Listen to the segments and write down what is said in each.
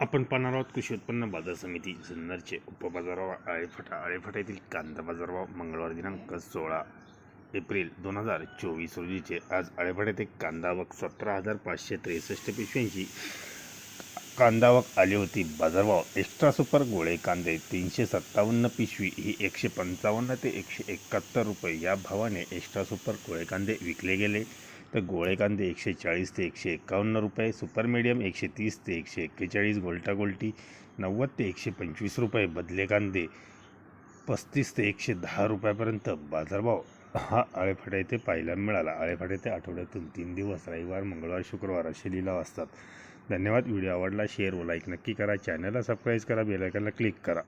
आपण पाहणार आहोत कृषी उत्पन्न बाजार समिती जुन्नरचे उपबाजारभाव आळेफाटा आळेफाटा येथील कांदा बाजारभाव मंगळवार दिनांक सोळा एप्रिल दोन हजार चोवीस रोजीचे. आज आळेफाटा येथे कांदा आवक सतरा हजार पाचशे त्रेसष्ट पिशव्यांची कांदा आवक आली होती. बाजारभाव एक्स्ट्रा सुपर गोळे कांदे तीनशे सत्तावन्न पिशवी ही एकशे पंचावन्न ते एकशे एकाहत्तर रुपये या भावाने एक्स्ट्रा सुपर गोळे कांदे विकले गेले. तर गोळे कांदे एकशे चाळीस ते एकशे एकावन्न रुपये सुपर मीडियम एकशे तीस ते एकशे एक्केचाळीस गोल्टा गोल्टी नव्वद ते एकशे पंचवीस रुपये बदले कांदे पस्तीस ते एकशे दहा रुपयापर्यंत बाजारभाव. हा आळेफाटा येथे पाहायला मिळाला. आळेफाटा येथे आठवड्यातून तीन दिवस रविवार मंगळवार शुक्रवार असे लिलाव असतात. धन्यवाद. व्हिडिओ आवडला शेअर व लाईक नक्की करा. चॅनलला सबस्क्राईब करा. बेलायकनला क्लिक करा.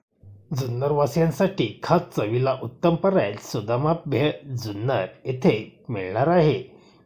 जुन्नरवासियांसाठी खास चवीला उत्तम पर्याय सुदामा भेळ जुन्नर येथे मिळणार आहे.